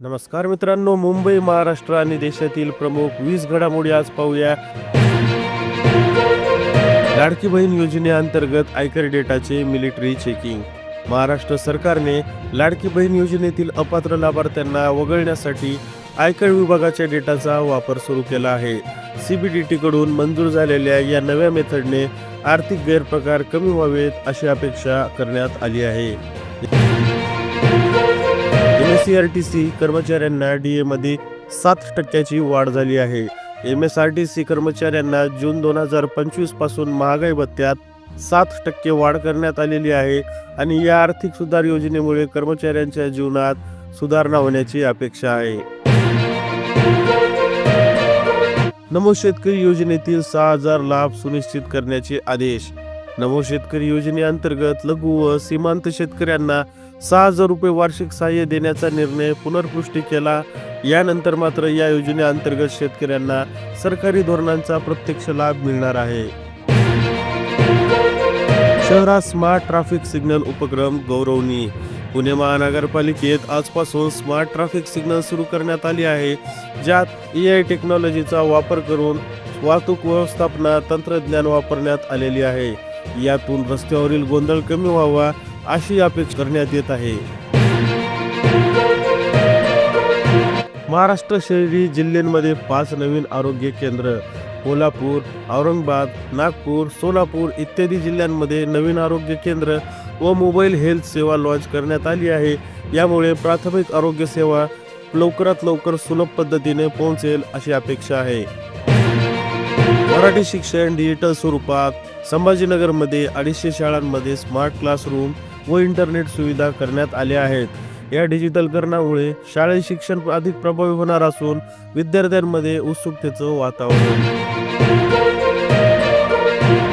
नमस्कार मित्रांनो मुंबई महाराष्ट्र आणि देशातील प्रमुख वीस घडामोडी आज पाहूया. लाडकी बहीण योजनेअंतर्गत आयकर डेटाचे मिलिटरी चेकिंग महाराष्ट्र सरकारने लाडकी बहीण योजनेतील अपात्र लाभार्थ्यांना वगळण्यासाठी आयकर विभागाच्या डेटाचा वापर सुरू केला आहे. सीबीडीटी कडून मंजूर झालेल्या या नव्या मेथडने आर्थिक गैरप्रकार कमी व्हावेत अशी अपेक्षा करण्यात आली आहे. S C R T C कर्मचाऱ्यांना डी एमध्ये सात टक्क्याची वाढ झाली आहे. M S R T C कर्मचाऱ्यांना जून दोन हजार पंचवीसपासून महागाई भत्त्यात सात टक्के वाढ करण्यात आलेली आहे आणि या आर्थिक सुधार योजनेमुळे कर्मचाऱ्यांच्या जीवनात सुधारणा होण्याची अपेक्षा आहे. नमो शेतकरी योजनेतील सहा हजार लाभ सुनिश्चित करण्याचे आदेश. नमो शेतकरी योजनेअंतर्गत लघु व सीमांत शेतकऱ्यांना सहा हजार रुपये वार्षिक सहाय्य देण्याचा निर्णय पुनर्पुष्टी केला. यानंतर मात्र या योजनेअंतर्गत शेतकऱ्यांना सरकारी धोरणांचा प्रत्यक्ष लाभ मिळणार आहे. शहरात स्मार्ट ट्रॅफिक सिग्नल उपक्रम गौरवणी पुणे महानगरपालिकेत आजपासून स्मार्ट ट्रॅफिक सिग्नल सुरू करण्यात आली आहे ज्यात ए आय टेक्नॉलॉजीचा वापर करून वाहतूक व्यवस्थापना तंत्रज्ञान वापरण्यात आलेली आहे. यातून रस्त्यावरील गोंधळ कमी व्हावा अशी अपेक्षा करण्यात येत आहे. महाराष्ट्र शहरी जिल्ह्यांमध्ये पाच नवीन आरोग्य केंद्र कोल्हापूर औरंगाबाद नागपूर सोलापूर इत्यादी जिल्ह्यांमध्ये नवीन आरोग्य केंद्र व मोबाईल हेल्थ सेवा लॉन्च करण्यात आली आहे. यामुळे प्राथमिक आरोग्य सेवा लवकरात लवकर सुलभ पद्धतीने पोहोचेल अशी अपेक्षा आहे. मराठी शिक्षण डिजिटल स्वरूपात संभाजीनगरमध्ये अडीचशे शाळांमध्ये स्मार्ट क्लासरूम व इंटरनेट सुविधा करण्यात आल्या आहेत. या डिजिटलकरणामुळे शाळेत शिक्षण अधिक प्रभावी होणार असून विद्यार्थ्यांमध्ये उत्सुकतेचं वातावरण.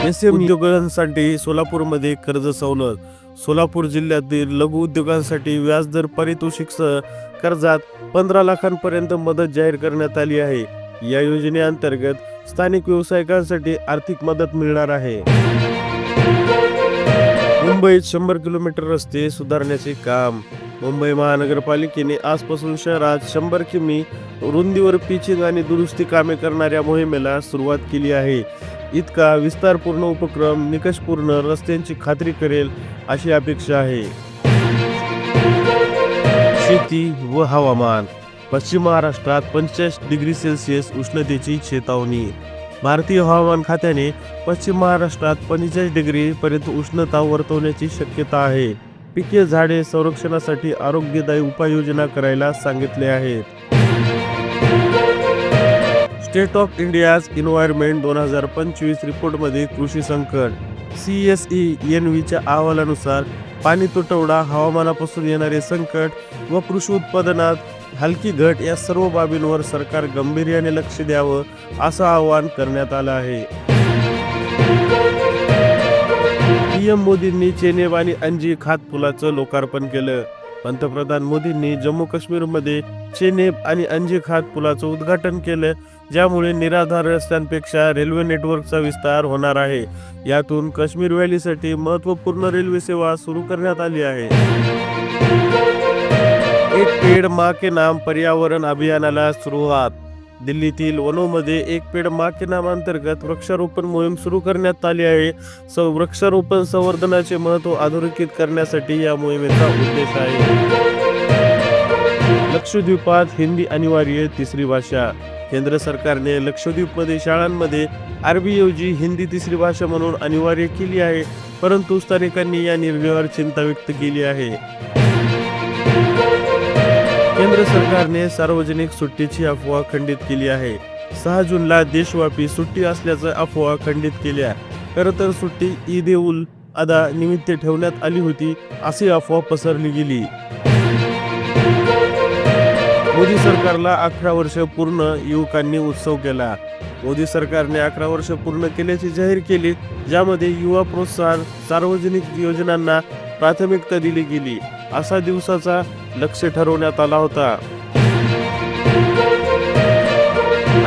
एस एम उद्योगांसाठी सोलापूरमध्ये कर्ज सवलत. सोलापूर जिल्ह्यातील लघु उद्योगांसाठी व्याजदर पारितोषिकसह कर्जात पंधरा लाखांपर्यंत मदत जाहीर करण्यात आली आहे. या योजनेअंतर्गत स्थानिक व्यावसायिकांसाठी आर्थिक मदत मिळणार आहे. मुंबईत शंभर किलोमीटर रस्ते सुधारण्याचे काम. मुंबई महानगरपालिकेने आजपासून शहरात शंभर किमी रुंदीवर पिचिंग आणि दुरुस्ती कामे करणाऱ्या मोहिमेला सुरुवात केली आहे. इतका विस्तारपूर्ण उपक्रम निकषपूर्ण रस्त्यांची खात्री करेल अशी अपेक्षा आहे. शेती व हवामान. पश्चिम महाराष्ट्रात पंचेचाळीस डिग्री सेल्सिअस उष्णतेची चेतावणी. भारतीय हवामान खात्याने पश्चिम महाराष्ट्रात पंचेचाळीस डिग्री पर्यंत उष्णता वर्तवण्याची शक्यता आहे. पिके झाडे संरक्षणासाठी आरोग्यदायी उपाययोजना करायला सांगितले आहेत. स्टेट ऑफ इंडियाज इन्व्हायरमेंट दोन हजार पंचवीस रिपोर्टमध्ये कृषी संकट. सी एस ई एन व्हीच्या अहवालानुसार पाणी तुटवडा हवामानापासून येणारे संकट व कृषी उत्पादनात हलकी घट या सर्व बाबींवर सरकार गंभीर्याने लक्ष द्यावं असं आवाहन करण्यात आलं आहे. पीएम मोदींनी चेनेब आणि अंजी खात पुलाचं लोकार्पण केलं. पंतप्रधान मोदींनी जम्मू काश्मीरमध्ये चेनेब आणि अंजी खात पुलाचं उद्घाटन केलं ज्यामुळे निराधार रस्त्यांपेक्षा रेल्वे नेटवर्कचा विस्तार होणार आहे. यातून काश्मीर व्हॅलीसाठी महत्त्वपूर्ण रेल्वे सेवा सुरू करण्यात आली आहे. एक पेड मा के नाम पर्यावरण अभियानाला सुरुवात. दिल्लीतील वनोमध्ये एक पेड मा के नाम अंतर्गत वृक्षारोपण मोहीम सुरू करण्यात आली आहे. स वृक्षारोपण संवर्धनाचे महत्त्व अधोरेखित करण्यासाठी या मोहिमेचा उद्देश आहे. लक्षद्वीपात हिंदी अनिवार्य तिसरी भाषा. केंद्र सरकारने लक्षद्वीपमध्ये शाळांमध्ये अरबीऐवजी हिंदी तिसरी भाषा म्हणून अनिवार्य केली आहे. परंतु स्थानिकांनी या निर्णयावर चिंता व्यक्त केली आहे. केंद्र सरकारने सार्वजनिक सुट्टीची अफवा खंडित केली आहे. सहा जूनला देशव्यापी सुट्टी असल्याचं अफवा खंडित केल्या. खरं तर सुट्टी ईद ए उल अदा निमित्त ठेवण्यात आली होती अशी अफवा पसरली गेली. मोदी सरकारला अकरा वर्ष पूर्ण युवकांनी उत्सव केला. मोदी सरकारने अकरा वर्ष पूर्ण केल्याची जाहीर केली ज्यामध्ये युवा प्रोत्साहन सार्वजनिक योजनांना प्राथमिकता दिली गेली. असा दिवसाचा लक्ष ठरवण्यात आला होता.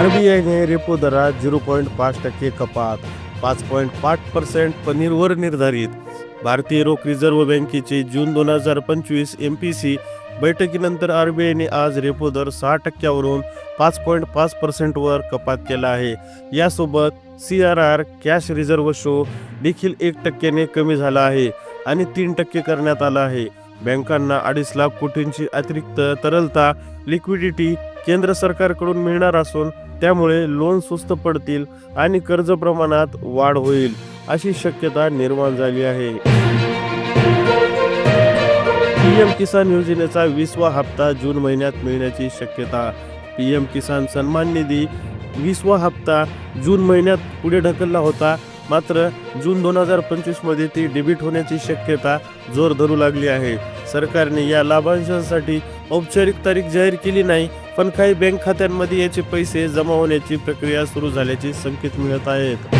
आरबीआयने रेपो दरात झिरो पॉईंट पाच टक्के कपात पाच पॉईंट पाच पर्सेंट पनीरवर निर्धारित. भारतीय रोख रिझर्व्ह बँकेचे जून दोन हजार पंचवीस एम पी सी बैठकीनंतर आर बी आयने आज रेपो दर सहा टक्क्यावरून पाच पॉईंट पाच पर्सेंटवर कपात केला आहे. यासोबत C R R cash reserve show देखील एक टक्क्याने कमी झाला आहे आणि तीन टक्के करण्यात आला आहे. बँकांना अडीच लाख कोटींची अतिरिक्त तरलता लिक्विडिटी केंद्र सरकारकडून मिळणार असून त्यामुळे लोन स्वस्त पडतील आणि कर्ज प्रमाणात वाढ होईल अशी शक्यता निर्माण झाली आहे. पीएम किसान योजनेचा वीसवा हप्ता जून महिन्यात मिळण्याची शक्यता. पीएम किसान सन्मान निधी वीसवा हप्ता जून महिन्यात पुढे ढकलला होता. मात्र जून दोन हजार पंचवीसमध्ये ती डेबिट होण्याची शक्यता जोर धरू लागली आहे. सरकारने या लाभांशांसाठी औपचारिक तारीख जाहीर केली नाही पण काही बँक खात्यांमध्ये याचे पैसे जमा होण्याची प्रक्रिया सुरू झाल्याचे संकेत मिळत आहेत.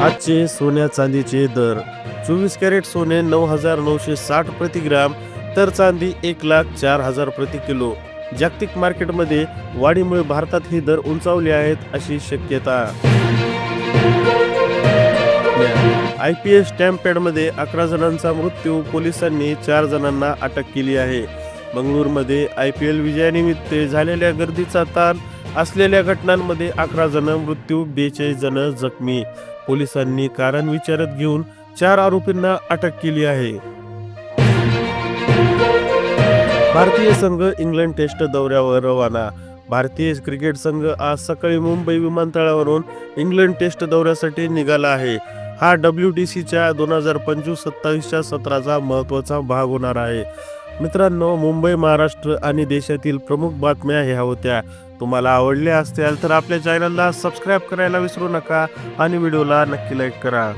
आजचे सोन्या चांदीचे दर. चोवीस कॅरेट सोने नऊ हजार नऊशे साठ प्रतिग्राम तर चांदी एक लाख चार हजार प्रति किलो. जागतिक मार्केटमध्ये वाढीमुळे भारतात हे दर उंचावले आहेत अशी शक्यता. आय पी एस स्टॅम्प पॅडमध्ये अकरा जणांचा मृत्यू पोलिसांनी चार जणांना अटक केली आहे. बंगळूरमध्ये आय पी एल विजयानिमित्त झालेल्या गर्दीचा ताण असलेल्या घटनांमध्ये अकरा जण मृत्यू बेचाळीस जण जखमी. पोलिसांनी कारण विचारत घेऊन चार आरोपींना अटक केली आहे. भारतीय संघ इंग्लंड टेस्ट दौऱ्यावर रवाना. भारतीय क्रिकेट संघ आज सकाळी मुंबई विमानतळावरून इंग्लंड टेस्ट दौऱ्यासाठी निघाला आहे. हा डब्ल्यू डी सीच्या दोन हजार पंचवीस सत्तावीसच्या सत्राचा महत्त्वाचा भाग होणार आहे. मित्रांनो मुंबई महाराष्ट्र आणि देशातील प्रमुख बातम्या ह्या होत्या. तुम्हाला आवडल्या असतील तर आपल्या चॅनलला सबस्क्राईब करायला विसरू नका आणि व्हिडिओला नक्की लाईक करा.